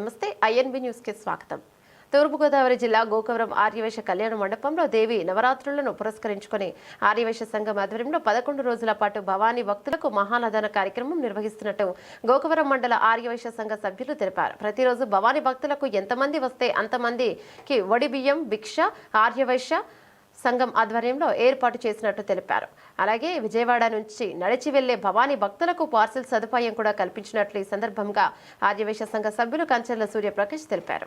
నమస్తే ఐఎన్బి న్యూస్కి స్వాగతం. తూర్పుగోదావరి జిల్లా గోకవరం ఆర్యవేశ కళ్యాణ మండపంలో దేవి నవరాత్రులను పురస్కరించుకుని ఆర్యవేశ సంఘం ఆధ్వర్యంలో పదకొండు రోజుల పాటు భవానీ భక్తులకు మహానదాన కార్యక్రమం నిర్వహిస్తున్నట్టు గోకవరం మండల ఆర్యవేశ సంఘ సభ్యులు తెలిపారు. ప్రతిరోజు భవానీ భక్తులకు ఎంతమంది వస్తే అంతమందికి వడి బియ్యం భిక్ష ఆర్యవైశ్య సంఘం ఆధ్వర్యంలో ఏర్పాటు చేసినట్టు తెలిపారు. అలాగే విజయవాడ నుంచి నడిచి వెళ్ళే భవానీ భక్తులకు పార్సిల్ సదుపాయం కూడా కల్పించినట్లు ఈ సందర్భంగా ఆర్యవేశ సంఘ సభ్యులు కంచెర్ల సూర్యప్రకాష్ తెలిపారు.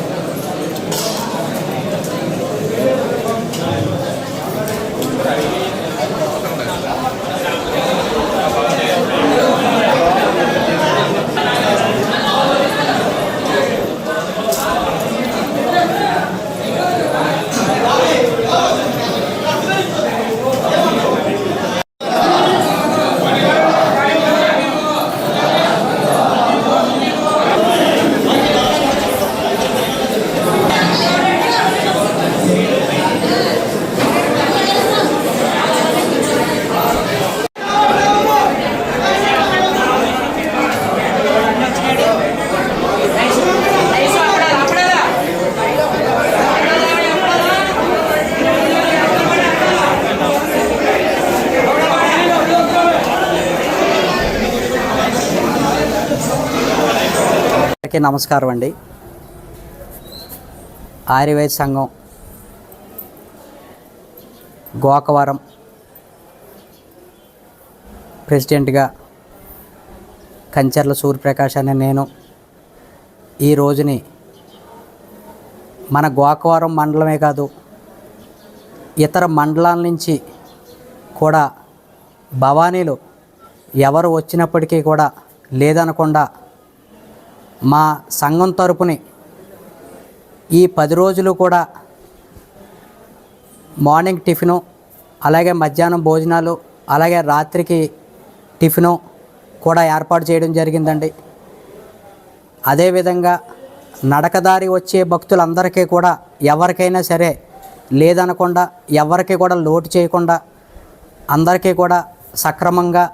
అందరికీ నమస్కారం అండి. ఆయుర్వేద సంఘం గోకవరం ప్రెసిడెంట్గా కంచర్ల సూర్యప్రకాష్ అనే నేను ఈ రోజుని మన గోకవరం మండలమే కాదు ఇతర మండలాల నుంచి కూడా భవానీలు ఎవరు వచ్చినప్పటికీ కూడా లేదనకుండా మా సంఘం తరపుని ఈ పది రోజులు కూడా మార్నింగ్ టిఫిను అలాగే మధ్యాహ్నం భోజనాలు అలాగే రాత్రికి టిఫిను కూడా ఏర్పాటు చేయడం జరిగిందండి. అదేవిధంగా నడకదారి వచ్చే భక్తులందరికీ కూడా ఎవరికైనా సరే లేదనకుండా ఎవరికి కూడా లోటు చేయకుండా అందరికీ కూడా సక్రమంగా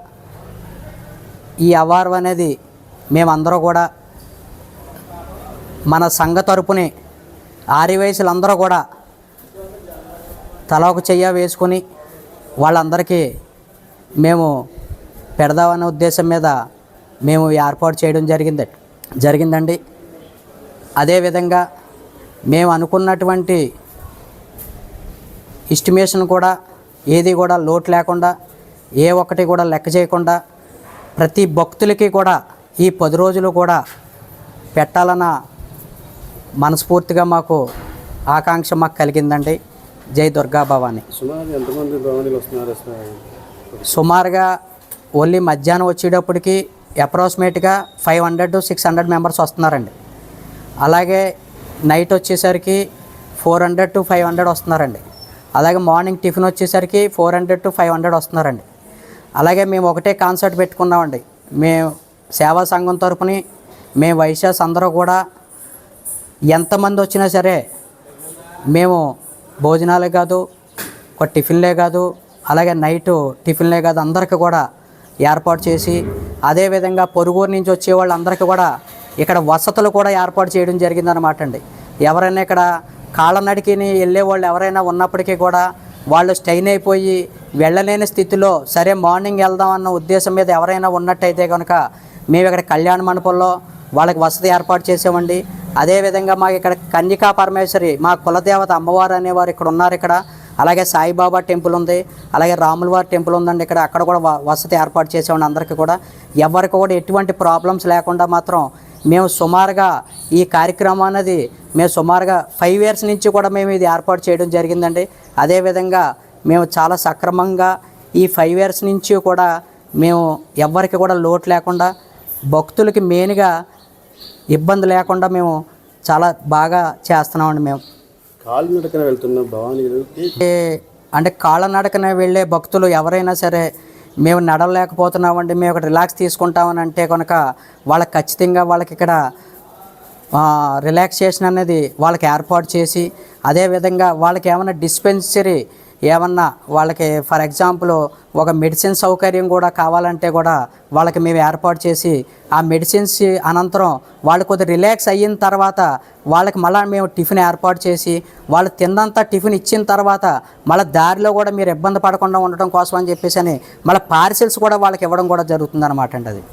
ఈ అవార్డు అనేది మేమందరూ కూడా మన సంఘ తరపుని ఆరివయసులందరూ కూడా తల ఒక చెయ్య వేసుకొని వాళ్ళందరికీ మేము పెడదామనే ఉద్దేశం మీద మేము ఏర్పాటు చేయడం జరిగింది జరిగిందండి. అదేవిధంగా మేము అనుకున్నటువంటి ఎస్టిమేషన్ కూడా ఏది కూడా లోటు లేకుండా ఏ ఒక్కటి కూడా లెక్క చేయకుండా ప్రతి భక్తులకి కూడా ఈ పది రోజులు కూడా పెట్టాలన్న మనస్ఫూర్తిగా మాకు ఆకాంక్ష మాకు కలిగిందండి. జై దుర్గా భవాని? సుమారుగా ఓన్లీ మధ్యాహ్నం వచ్చేటప్పటికి అప్రాక్సిమేట్గా five hundred to six hundred members వస్తున్నారండి. అలాగే నైట్ వచ్చేసరికి four hundred to five hundred వస్తున్నారండి. అలాగే మార్నింగ్ టిఫిన్ వచ్చేసరికి four hundred to five hundred వస్తున్నారండి. అలాగే మేము ఒకటే కాన్సర్ట్ పెట్టుకున్నామండి. మేము సేవా సంఘం తరపుని మేము వైశ్యాస్ అందరూ కూడా ఎంతమంది వచ్చినా సరే మేము భోజనాలే కాదు ఒక టిఫిన్లే కాదు అలాగే నైట్ టిఫిన్లే కాదు అందరికీ కూడా ఏర్పాటు చేసి అదేవిధంగా పొరుగురు నుంచి వచ్చే వాళ్ళందరికీ కూడా ఇక్కడ వసతులు కూడా ఏర్పాటు చేయడం జరిగిందనమాట అండి. ఎవరైనా ఇక్కడ కాళ్ళనడికిని వెళ్ళే వాళ్ళు ఎవరైనా ఉన్నప్పటికీ కూడా వాళ్ళు స్టైన్ అయిపోయి వెళ్ళలేని స్థితిలో సరే మార్నింగ్ వెళ్దాం అన్న ఉద్దేశం మీద ఎవరైనా ఉన్నట్టయితే కనుక మేము ఇక్కడ కళ్యాణ మండపంలో వాళ్ళకి వసతి ఏర్పాటు చేసామండి. అదేవిధంగా మాకు ఇక్కడ కన్యకా పరమేశ్వరి మా కులదేవత అమ్మవారు అనేవారు ఇక్కడ ఉన్నారు ఇక్కడ. అలాగే సాయిబాబా టెంపుల్ ఉంది అలాగే రాములవారి టెంపుల్ ఉందండి ఇక్కడ. అక్కడ కూడా వ- వసతి ఏర్పాటు చేసేవాడి అందరికీ కూడా. ఎవరికి కూడా ఎటువంటి ప్రాబ్లమ్స్ లేకుండా మాత్రం మేము సుమారుగా ఈ కార్యక్రమం అనేది మేము సుమారుగా ఫైవ్ ఇయర్స్ నుంచి కూడా మేము ఇది ఏర్పాటు చేయడం జరిగిందండి. అదేవిధంగా మేము చాలా సక్రమంగా ఈ ఫైవ్ ఇయర్స్ నుంచి కూడా మేము ఎవ్వరికి కూడా లోటు లేకుండా భక్తులకి మెయిన్గా ఇబ్బంది లేకుండా మేము చాలా బాగా చేస్తున్నామండి మేము. కాలు నడకన వెళ్తున్న భవానీకి ఏ అంటే కాళ్ళనడకన వెళ్ళే భక్తులు ఎవరైనా సరే మేము నడవలేకపోతున్నామండి మేము ఇక్కడ రిలాక్స్ తీసుకుంటామని అంటే కనుక వాళ్ళకి ఖచ్చితంగా వాళ్ళకి ఇక్కడ రిలాక్సేషన్ అనేది వాళ్ళకి ఏర్పాటు చేసి అదేవిధంగా వాళ్ళకి ఏమైనా డిస్పెన్సరీ ఏమన్నా వాళ్ళకి ఫర్ ఎగ్జాంపుల్ ఒక మెడిసిన్ సౌకర్యం కూడా కావాలంటే కూడా వాళ్ళకి మేము ఏర్పాటు చేసి ఆ మెడిసిన్స్ అనంతరం వాళ్ళు కొద్దిగా రిలాక్స్ అయిన తర్వాత వాళ్ళకి మళ్ళీ మేము టిఫిన్ ఏర్పాటు చేసి వాళ్ళు తిన్నంత టిఫిన్ ఇచ్చిన తర్వాత మళ్ళీ దారిలో కూడా మీరు ఇబ్బంది పడకుండా ఉండటం కోసం అని చెప్పేసి అని మళ్ళీ పార్సిల్స్ కూడా వాళ్ళకి ఇవ్వడం కూడా జరుగుతుంది అనమాట అండి అది.